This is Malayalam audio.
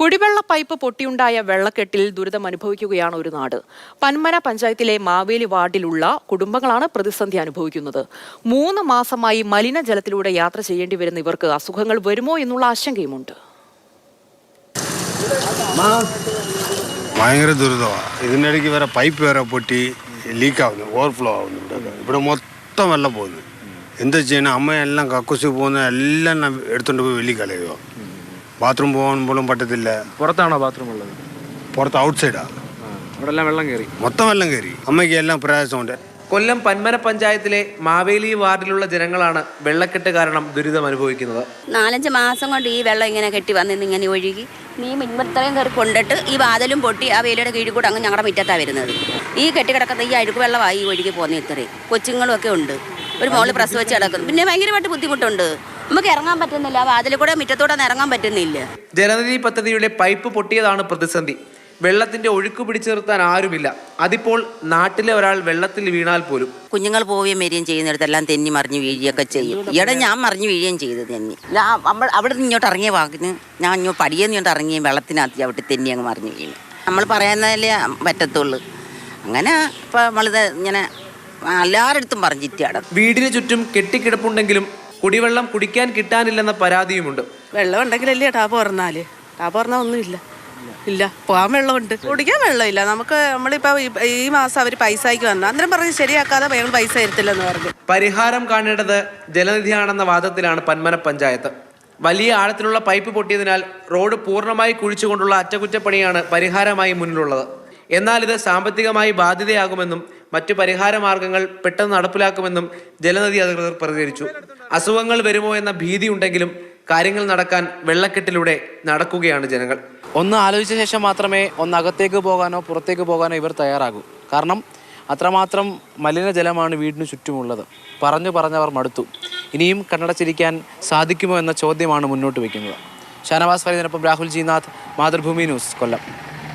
കുടിവെള്ള പൈപ്പ് പൊട്ടിയുണ്ടായ വെള്ളക്കെട്ടിൽ ദുരിതം അനുഭവിക്കുകയാണ് ഒരു നാട്. പന്മന പഞ്ചായത്തിലെ മാവേലി വാർഡിലുള്ള കുടുംബങ്ങളാണ് പ്രതിസന്ധി അനുഭവിക്കുന്നത്. മൂന്ന് മാസമായി മലിനജലത്തിലൂടെ യാത്ര ചെയ്യേണ്ടി വരുന്ന ഇവർക്ക് അസുഖങ്ങൾ വരുമോ എന്നുള്ള ആശങ്കയുമുണ്ട്. ഭയങ്കര ദുരിതമാണ് ഇതിന്റെ ഇടയ്ക്ക് വേറെ പൈപ്പ് വരെ പൊട്ടി ലീക്ക് ആവുന്നു ഓവർഫ്ലോ ആവുന്നുണ്ട് ഇവിടെ. മൊത്തം വെള്ളം പോകുന്നു. എന്താ ചെയ്യണം അമ്മയെല്ലാം കക്കുസി പോകുന്ന എല്ലാം എടുത്തുകൊണ്ട് പോയി വെള്ളി കളയുക ബാത്റൂം പോകാൻ പോലും പറ്റത്തില്ല. പുറത്താണോ ബാത്റൂം ഉള്ളത്? പുറത്ത് ഔട്ട് സൈഡാ അവിടെ എല്ലാം വെള്ളം കയറി മൊത്തം വെള്ളം കയറി അമ്മയ്ക്ക് എല്ലാം പ്രയാസമുണ്ട്. കൊല്ലം പന്മന പഞ്ചായത്തിലെ മാവേലി വാർഡിലുള്ള ജനങ്ങളാണ് വെള്ളക്കെട്ട് കാരണം ദുരിതം അനുഭവിക്കുന്നത്. നാലഞ്ച് മാസം കൊണ്ട് ഈ വെള്ളം ഇങ്ങനെ കെട്ടി വന്നിന്ന് ഇങ്ങനെ ഒഴുകി. നീ മിൻമത്രയും കയറി കൊണ്ടിട്ട് ഈ വാതിലും പൊട്ടി ആ വേലിയുടെ കീഴിൽ കൂടെ അങ്ങ് ഞങ്ങളുടെ മുറ്റത്താണ് വരുന്നത്. ഈ കെട്ടി കിടക്കുന്ന ഈ അഴുക്ക് വെള്ളമായി ഈ ഒഴുകി പോകുന്ന ഇത്രയും. കൊച്ചുങ്ങളും ഒക്കെ ഉണ്ട്. ഒരു മോൾ പ്രസവിച്ച് കിടക്കുന്നു. പിന്നെ ഭയങ്കരമായിട്ട് ബുദ്ധിമുട്ടുണ്ട്. നമുക്ക് ഇറങ്ങാൻ പറ്റുന്നില്ല വാതിൽ കൂടെ മുറ്റത്തൂടെ ഇറങ്ങാൻ പറ്റുന്നില്ല. ജലനിധി പദ്ധതിയുടെ പൈപ്പ് പൊട്ടിയതാണ് പ്രതിസന്ധി. വെള്ളത്തിന്റെ ഒഴുക്ക് പിടിച്ചു നിർത്താൻ ആരുമില്ല. അതിപ്പോൾ നാട്ടിലെ ഒരാൾ വെള്ളത്തിൽ വീണാൽ പോലും. കുഞ്ഞുങ്ങൾ പോവുകയും വരികയും ചെയ്യുന്നിടത്തെല്ലാം തെന്നി മറിഞ്ഞു വീഴുകയൊക്കെ ചെയ്യും. ഈയിടെ ഞാൻ മറിഞ്ഞു വീഴുകയും ചെയ്തു തെന്നി. അവിടെ നിന്ന് ഇങ്ങോട്ട് ഇറങ്ങിയ വാക്കിന് ഞാൻ ഇങ്ങോട്ട് പടിയെന്ന് ഇങ്ങോട്ട് ഇറങ്ങി വെള്ളത്തിനകത്ത് അവിടെ തെന്നി അങ്ങ് മറിഞ്ഞു വീണു. നമ്മൾ പറയുന്നതല്ലേ പറ്റത്തുള്ളൂ. അങ്ങനെ ഇപ്പം നമ്മളിത് ഇങ്ങനെ എല്ലാവരുടെ പറഞ്ഞിട്ട് പറഞ്ഞിട്ടാണ്. വീടിന് ചുറ്റും കെട്ടിക്കിടപ്പുണ്ടെങ്കിലും കുടിവെള്ളം കുടിക്കാൻ കിട്ടാനില്ലെന്ന പരാതിയുമുണ്ട്. വെള്ളം ഉണ്ടെങ്കിലല്ലേ ടാപ്പ് പറഞ്ഞാൽ ടാപ്പ് പറഞ്ഞാൽ ഒന്നുമില്ല. ഇല്ല പോകാൻ വെള്ളമുണ്ട്. കുടിക്കാൻ വെള്ളമില്ല. നമുക്ക് നമ്മളിപ്പോൾ ഈ മാസം അവർ പൈസയ്ക്ക് വന്നു. അന്നേരം പറഞ്ഞ് ശരിയാക്കാതെ ഞങ്ങൾ പൈസ തരത്തില്ലെന്ന് പറഞ്ഞു. പരിഹാരം കാണേണ്ടത് ജലനിധിയാണെന്ന വാദത്തിലാണ് പന്മന പഞ്ചായത്ത്. വലിയ ആഴത്തിലുള്ള പൈപ്പ് പൊട്ടിയതിനാൽ റോഡ് പൂർണമായി കുഴിച്ചുകൊണ്ടുള്ള അറ്റകുറ്റപ്പണിയാണ് പരിഹാരമായി മുന്നിലുള്ളത്. എന്നാൽ ഇത് സാമ്പത്തികമായി ബാധ്യതയാകുമെന്നും മറ്റു പരിഹാര മാർഗങ്ങൾ പെട്ടെന്ന് നടപ്പിലാക്കുമെന്നും ജലനദി അധികൃതർ പ്രതികരിച്ചു. അസുഖങ്ങൾ വരുമോ എന്ന ഭീതി ഉണ്ടെങ്കിലും കാര്യങ്ങൾ നടക്കാൻ വെള്ളക്കെട്ടിലൂടെ നടക്കുകയാണ് ജനങ്ങൾ. ഒന്ന് ആലോചിച്ച ശേഷം മാത്രമേ ഒന്ന് അകത്തേക്ക് പോകാനോ പുറത്തേക്ക് പോകാനോ ഇവർ തയ്യാറാകൂ. കാരണം അത്രമാത്രം മലിനജലമാണ് വീടിന് ചുറ്റുമുള്ളത്. പറഞ്ഞു പറഞ്ഞവർ മടുത്തു. ഇനിയും കണ്ണടച്ചിരിക്കാൻ സാധിക്കുമോ എന്ന ചോദ്യമാണ് മുന്നോട്ട് വയ്ക്കുന്നത്. ഷാനവാസ് ഫരീദിനൊപ്പം രാഹുൽ ജിനാഥ് മാതൃഭൂമി ന്യൂസ് കൊല്ലം.